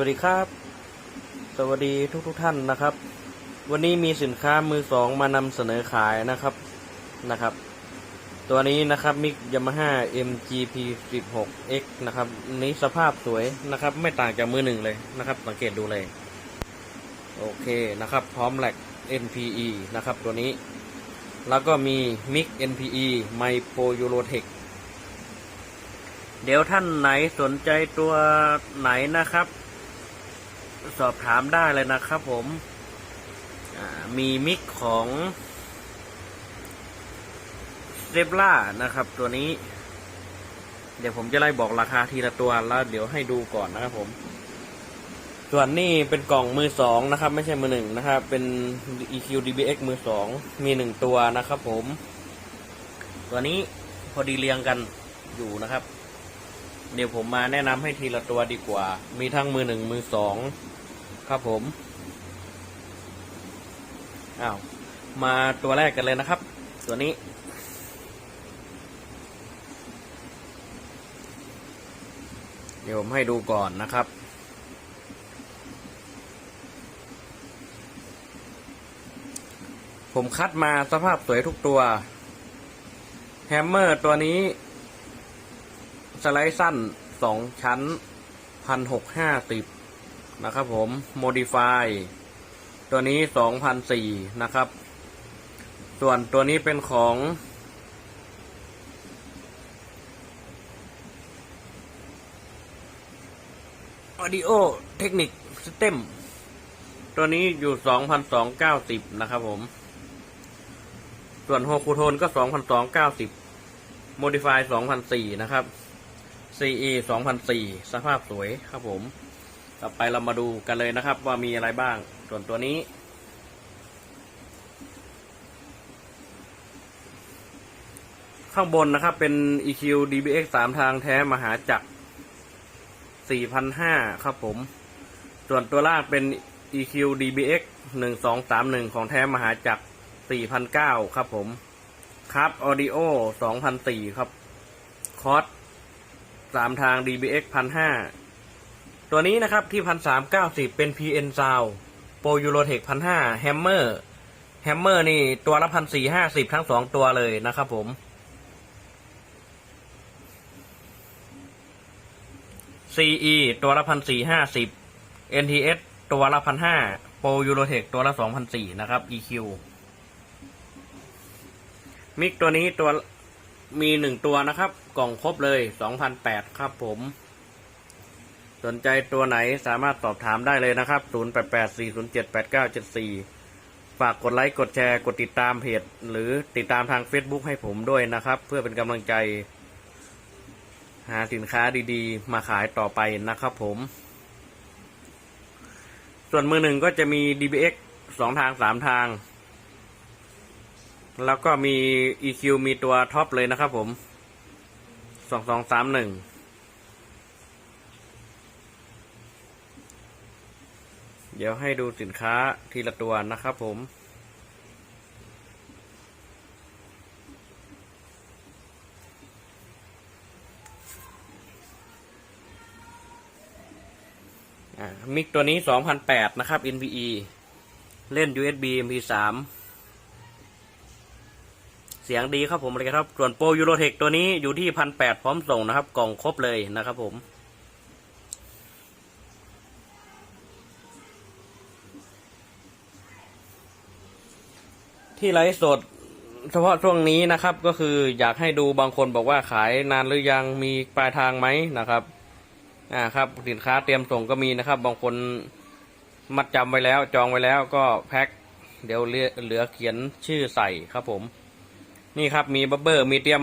วัสดีครับ สวัสดีทุกทุกท่านนะครับ วันนี้มีสินค้ามือสองมานำเสนอขายนะครับนะครับ ตัวนี้นะครับมิกยามาฮ่า MGP 16X นะครับนี้สภาพสวยนะครับ ไม่ต่างจากมือหนึ่งเลยนะครับ สังเกตดูเลย โอเคนะครับ พร้อมแหลก NPE นะครับตัวนี้ แล้วก็มี MIG NPE Micro Eurotech เดี๋ยวท่านไหนสนใจตัวไหนนะครับ สอบถามได้เลยนะครับผมมีมิกของเซฟล่านะครับ ตัวนี้ เดี๋ยวผมจะไล่บอกราคาทีละตัวแล้วเดี๋ยวให้ดูก่อนนะครับผม ส่วนนี้เป็นกล่องมือสองนะครับ ไม่ใช่มือหนึ่งนะครับ เป็น EQ DBX มือสองมีหนึ่งตัวนะครับผม ตัวนี้พอดีเรียงกันอยู่นะครับ เดี๋ยวผมมาแนะนำให้ทีละตัวดีกว่า มีทั้งมือหนึ่งมือสอง ครับผม อ้าว มาตัวแรกกันเลยนะครับ ตัวนี้ เดี๋ยวผมให้ดูก่อนนะครับผมคัดมาสภาพสวยทุกตัว แฮมเมอร์ตัวนี้ สไลด์สั้นสองชั้นพันหกห้าสิบ นะครับผมโมดิฟายตัวนี้สองพันสี่นะครับ ส่วนตัวนี้เป็นของ Audio Technic System ตัวนี้อยู่สองพันสองเก้าสิบนะครับผม ส่วนโฮคูโทนก็สองพันสองเก้าสิบโมดิฟายสองพันสี่นะครับ CE 2004 สภาพสวยครับผม ต่อไปเรามาดูกันเลยนะครับ ว่ามีอะไรบ้าง ส่วนตัวนี้ ข้างบนนะครับเป็น EQ DBX 3 ทางแท้มหาจักร4,500 ครับผม ส่วนตัวล่างเป็น EQ DBX 1231 ของแท้มหาจักร4,900 ครับผมครับ Audio 2,004 ครับ คอร์สสามทาง DBX พันห้า ตัวนี้นะครับที่พันสามเก้าสิบเป็น PN Sound Pro Eurotech พันห้า Hammer Hammer นี่ตัวละพันสี่ห้าสิบทั้งสองตัวเลยนะครับผม CE ตัวละพันสี่ห้าสิบ NTS ตัวละพันห้า Pro Eurotech ตัวละสองพันสี่นะครับ EQ มิกตัวนี้ตัวมีหนึ่งตัวนะครับ กล่องครบเลยสองพันแปดครับผม นใจตัวไหนสามารถสอบถามได้เลยนะครับศูนย์แปดแปดสี่ศูนย์เจ็ดแปดเก้าเจ็ดสี่ฝากกดไลค์ กดแชร์ กดติดตามเพจ หรือติดตามทาง Facebook ให้ผมด้วยนะครับ เพื่อเป็นกำลังใจ หาสินค้าดีๆ มาขายต่อไปนะครับผม ส่วนมือหนึ่งก็จะมี DBX สองทางสามทาง แล้วก็มี EQ มีตัวท็อปเลยนะครับผมสองสองสามหนึ่ง เดี๋ยวให้ดูสินค้าทีละตัวนะครับผม มิกตัวนี้สองพันแปดนะครับ NVE เล่น USB MP3 เสียงดีครับผมเลยครับ ส่วนโปรยูโรเทคตัวนี้อยู่ที่พันแปดพร้อมส่งนะครับ กล่องครบเลยนะครับผม ที่ไลฟ์สดเฉพาะช่วงนี้นะครับ ก็คืออยากให้ดูบางคนบอกว่าขายนานหรือยังมีปลายทางไหมนะครับอ่าครับสินค้าเตรียมส่งก็มีนะครับ บางคนมัดจำไว้แล้ว จองไว้แล้วก็แพ็คเดี๋ยวเหลือเหลือเขียนชื่อใส่ครับผม นี่ครับมีบับเบอร์มีเตรียม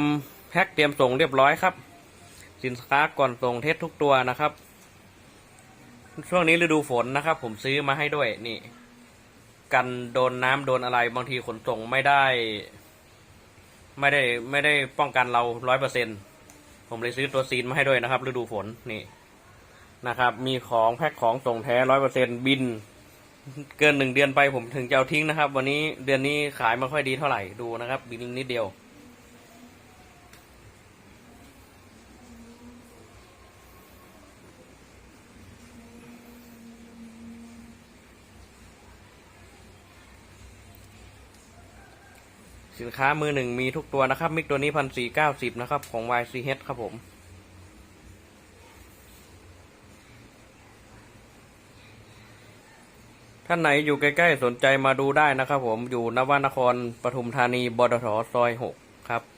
แพ็คเตรียมส่งเรียบร้อยครับ สินค้าก่อนส่งเทสทุกตัวนะครับ ช่วงนี้ฤดูฝนนะครับ ผมซื้อมาให้ด้วยนี่ กันโดนน้ำโดนอะไรบางทีขนส่งไม่ได้ ไม่ได้ไม่ได้ป้องกันเราร้อยเปอร์เซ็นผมเลยซื้อตัวซีนมาให้ด้วยนะครับ ฤดูฝนนี่นะครับ มีของแพ็คของส่งแท้ร้อยเปอร์เซ็นบิน เกินหนึ่งเดือนไปผมถึงจะเอาทิ้งนะครับ วันนี้เดือนนี้ขายไม่ค่อยดีเท่าไหร่ดูนะครับบินนิดเดียว สินค้ามือหนึ่งมีทุกตัวนะครับ มิกตัวนี้พันสี่เก้าสิบนะครับ ของ YCH ครับผม ท่านไหนอยู่ใกล้ ๆ สนใจมาดูได้นะครับผมอยู่นวนครปทุมธานีบดทซอยหกครับ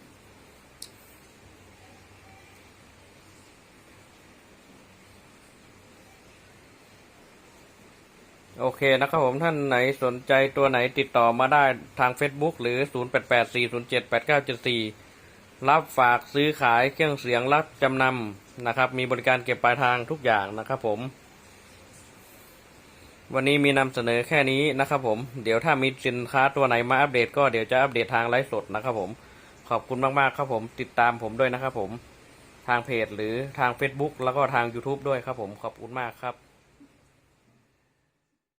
โอเคนะครับผมท่านไหนสนใจตัวไหนติดต่อมาได้ทาง Facebook หรือ 0884078974 รับฝากซื้อขายเครื่องเสียงรับจำนำนะครับ มีบริการเก็บปลายทางทุกอย่างนะครับผม วันนี้มีนำเสนอแค่นี้นะครับผม เดี๋ยวถ้ามีสินค้าตัวไหนมาอัปเดตก็เดี๋ยวจะอัปเดตทางไลฟ์สดนะครับผม ขอบคุณมากๆครับผม ติดตามผมด้วยนะครับผม ทางเพจหรือทาง Facebook แล้วก็ทาง YouTube ด้วยครับผม ขอบคุณมากครับ